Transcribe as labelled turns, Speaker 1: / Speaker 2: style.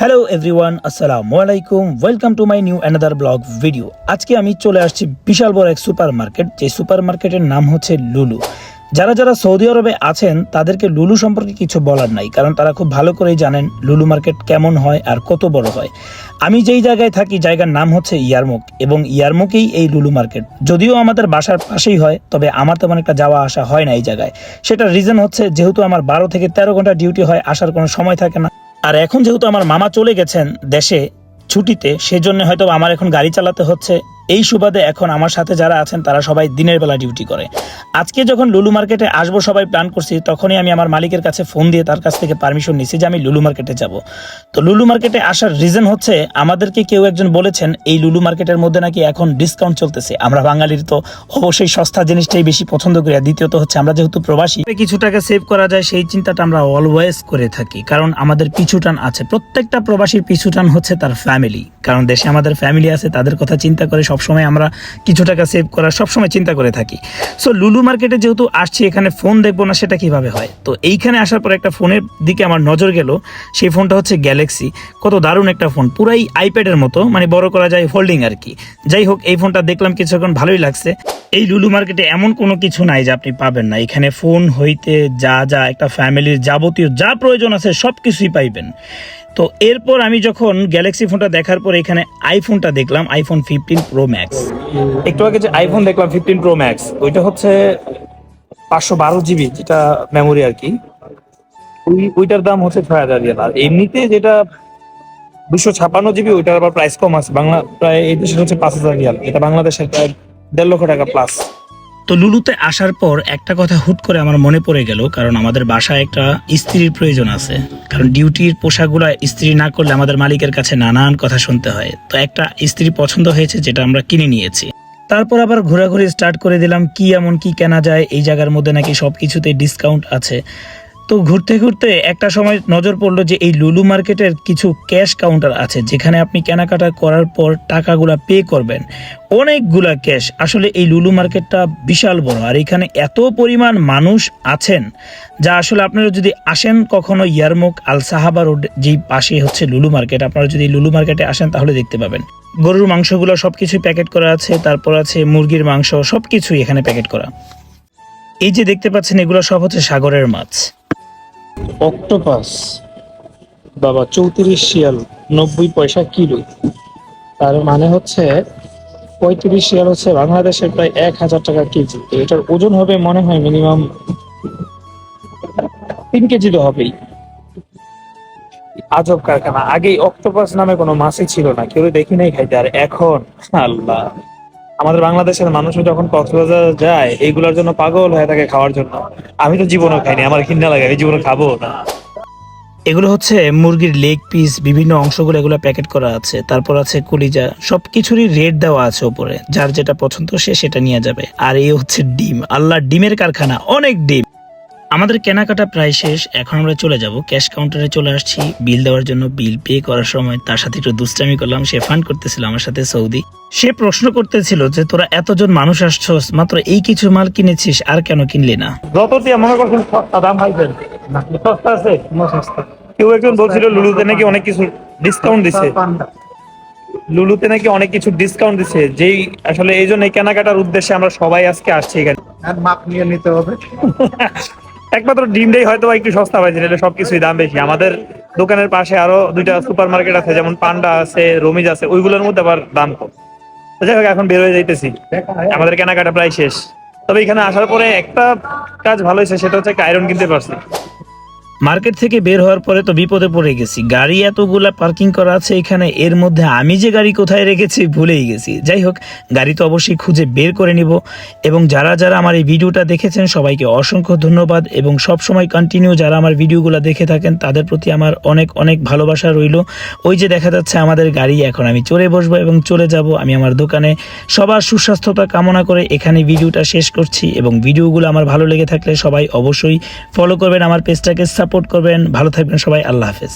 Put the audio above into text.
Speaker 1: Hello everyone আসসালামু আলাইকুম welcome to my new another blog video আজকে আমি চলে আসছি বিশাল বড় এক সুপার মার্কেট যে সুপার মার্কেটের নাম হচ্ছে লুলু। যারা যারা সৌদি আরবে আছেন, তাদেরকে লুলু সম্পর্কে কিছু বলার নাই, কারণ তারা খুব ভালো করেই জানেন লুলু মার্কেট কেমন হয় আর কত বড় হয়। আমি যেই জায়গায় থাকি, জায়গার নাম হচ্ছে ইয়ারমুক, এবং ইয়ারমুকেই এই লুলু মার্কেট। যদিও আমাদের বাসার পাশেই হয়, তবে আমার তেমন একটা যাওয়া আসা হয় না এই জায়গায়। সেটার রিজন হচ্ছে, যেহেতু আমার বারো থেকে তেরো ঘণ্টা ডিউটি হয়, আসার কোনো সময় থাকে না। আর এখন যেহেতু আমার মামা চলে গেছেন দেশে ছুটিতে, সেজন্য হয়তো আমার এখন গাড়ি চালাতে হচ্ছে। এই সুবাদে এখন আমার সাথে যারা আছেন, তারা সবাই দিনের বেলা ডিউটি করে। আজকে যখন লুলু মার্কেটে আসব, সবাই প্ল্যান করছি, তখনই আমি আমার মালিকের কাছে ফোন দিয়ে তার কাছ থেকে পারমিশন নিছি যে আমি লুলু মার্কেটে যাব। তো লুলু মার্কেটে আসার রিজন হচ্ছে, আমাদেরকে কেউ একজন বলেছেন, এই লুলু মার্কেটের মধ্যে নাকি এখন ডিসকাউন্ট চলতেছে। আমরা বাঙালির তো অবশ্যই সস্তা জিনিসটাই বেশি পছন্দ করি, আর দ্বিতীয়ত হচ্ছে আমরা যেহেতু প্রবাসী কিছু টাকা সেভ করা যায়, সেই চিন্তাটা আমরা অলওয়েজ করে থাকি। কারণ আমাদের পিছুটান আছে, প্রত্যেকটা প্রবাসীর পিছুটান হচ্ছে তার ফ্যামিলি কারণ দেশে আমাদের ফ্যামিলি আছে, তাদের কথা চিন্তা করে সবসময় আমরা কিছু টাকা সেভ করার সবসময় চিন্তা করে থাকি। সো লুলু মার্কেটে যেহেতু আসছি, এখানে ফোন দেখব না, সেটা কীভাবে হয়? তো এইখানে আসার পর একটা ফোনের দিকে আমার নজর গেল। সেই ফোনটা হচ্ছে গ্যালাক্সি কত দারুণ একটা ফোন পুরাই আইপ্যাডের মতো মানে বড় করা যায় হোল্ডিং আর কি। যাই হোক, এই ফোনটা দেখলাম কিছুক্ষণ, ভালোই লাগছে। এই লুলু মার্কেটে এমন কোনো কিছু নাই যে আপনি পাবেন না। এখানে ফোন হইতে যা যা, একটা ফ্যামিলির যাবতীয় যা প্রয়োজন আছে সব কিছুই পাইবেন। তো এরপর আমি যখন গ্যালাক্সি ফোনটা দেখার পর এখানে আইফোনটা দেখলাম আইফোন ফিফটিন প্রো ম্যাক্স একটু আগে যে আইফোন দেখলাম ফিফটিন প্রো ম্যাক্স ওইটা হচ্ছে পাঁচশো বারো জিবি, যেটা মেমোরি আর কি। ওই, ওইটার দাম হচ্ছে ছয় হাজার আর এমনিতে যেটা দুশো ছাপান্ন জিবি, ওইটার আবার প্রাইস কম আছে। বাংলা, প্রায় এই দেশের হচ্ছে পাঁচ হাজার রিয়াল। এটা বাংলাদেশের প্রায় দেড় লক্ষ টাকা প্লাস তো লুলুতে আসার পর একটা কথা হুট করে আমার মনে পড়ে গেল, কারণ আমাদের বাসায় একটা স্ত্রীর প্রয়োজন আছে। কারণ ডিউটির পোশাকগুলো স্ত্রী না করলে আমাদের মালিকের কাছে নানান কথা শুনতে হয়। তো একটা স্ত্রী পছন্দ হয়েছে যেটা আমরা কিনে নিয়েছি। তারপর আবার ঘোরাঘুরি স্টার্ট করে দিলাম, কি এমন কি কেনা যায়, এই জায়গার মধ্যে নাকি সব কিছুতে ডিসকাউন্ট আছে। তো ঘুরতে ঘুরতে একটা সময় নজর পড়ল যে এই লুলু মার্কেটের কিছু ক্যাশ কাউন্টার আছে, যেখানে আপনি কেনাকাটা করার পর টাকাগুলা পে করবেন। অনেকগুলা ক্যাশ। আসলে এই লুলু মার্কেটটা বিশাল বড়, আর এখানে এত পরিমাণ মানুষ আছেন, যা আসলে আপনারা যদি আসেন কখনো ইয়ারমুক আল সাহাবা রোড যেই পাশে হচ্ছে লুলু মার্কেট, আপনারা যদি লুলু মার্কেটে আসেন তাহলে দেখতে পাবেন। গরুর মাংসগুলো সব কিছুই প্যাকেট করা আছে, তারপর আছে মুরগির মাংস সব কিছুই এখানে প্যাকেট করা। এই যে দেখতে পাচ্ছেন, এগুলো সব হচ্ছে সাগরের মাছ। অক্টোপাস। বাবা, চৌত্রিশ শিয়াল, নব্বই পয়সা কিলো। তার মানে হচ্ছে পঁয়ত্রিশ শিয়াল হচ্ছে বাংলাদেশের প্রায় এক হাজার টাকা কেজি। তো এটার ওজন হবে মনে হয় মিনিমাম তিন কেজি তো হবেই। আজব কারখানা। আগে অক্টোপাস নামে কোনো মাছই ছিল না, কেউ দেখি নাই খাইতে। আর এখন, আল্লাহ। আমাদের বাংলাদেশের মানুষও যখন কক্সবাজার যায় এইগুলোর জন্য পাগল হয়ে থাকে খাওয়ার জন্য। আমি তো জীবনও খাইনি, আমার ঘৃণা লাগে, আমি জীবনে খাব না। এগুলো হচ্ছে মুরগির লেগ পিস বিভিন্ন অংশগুলো এগুলো প্যাকেট করা আছে। তারপর আছে কুলিজা সব কিছুরই রেট দেওয়া আছে ওপরে। যার যেটা পছন্দ সে সেটা নিয়ে যাবে। আর এই হচ্ছে ডিম। আল্লাহ, ডিমের কারখানা, অনেক ডিম। আমাদের কেনাকাটা প্রায় শেষ এখন আমরা চলে যাব ক্যাশ কাউন্টারে চলে আসছি। বিল দেওয়ার জন্য বিল পে করার সময় তার সাথে একটু দুষ্টামি করলাম সে ফান্ড করতেছিল আমার সাথে সৌদি। সে প্রশ্ন করতেছিল যে তোরা এতজন মানুষ আসছস মাত্র এই কিছু মাল কিনেছিস আর কেন কিনলি না? যত দিয়ে মনে করছেন সস্তা দাম পাইছেন সস্তা আছে? কেউ একজন বলছিল লুলুতে নাকি অনেক কিছু ডিসকাউন্ট দিছে। লুলুতে নাকি অনেক কিছু ডিসকাউন্ট দিছে যেই আসলে এই জন্য এই কেনাকাটার উদ্দেশ্যে আমরা সবাই আজকে আসছি এখানে।
Speaker 2: মাপ নিয়ে নিতে হবে।
Speaker 1: একমাত্র ডিমটাই হয়তো একটু সস্তা পাইছে এটা সবকিছুই দাম বেশি। আমাদের দোকানের পাশে আরও দুইটা সুপার মার্কেট আছে, যেমন পান্ডা আছে, রমিজ আছে, ওইগুলোর মধ্যে আবার দাম কম। যাই হোক, এখন বের হয়ে যাইতেছি। আমাদের কেনাকাটা প্রায় শেষ। তবে এখানে আসার পরে একটা কাজ ভালো হয়েছে, সেটা হচ্ছে আয়রন কিনতে পারছি। মার্কেট থেকে বের হওয়ার পরে তো বিপদে পড়ে গেছি। গাড়ি এতগুলা পার্কিং করা আছে এখানে, এর মধ্যে আমি যে গাড়ি কোথায় রেখেছি ভুলেই গেছি। যাই হোক, গাড়ি তো অবশ্যই খুঁজে বের করে নিব এবং যারা যারা আমার এই ভিডিওটা দেখেছেন, সবাইকে অসংখ্য ধন্যবাদ এবং সব সময় কন্টিনিউ যারা আমার ভিডিওগুলো দেখে থাকেন, তাদের প্রতি আমার অনেক অনেক ভালোবাসা রইল। ওই যে দেখা যাচ্ছে আমাদের গাড়ি, এখন আমি চলে বসবো এবং চলে যাব। আমি আমার দোকানে সবার সুস্বাস্থ্যতা কামনা করে এখানে ভিডিওটা শেষ করছি এবং ভিডিওগুলো আমার ভালো লেগে থাকলে সবাই অবশ্যই ফলো করবেন। আমার পেজটাকে সাপোর্ট করবেন। ভালো থাকবেন সবাই। আল্লাহ হাফেজ।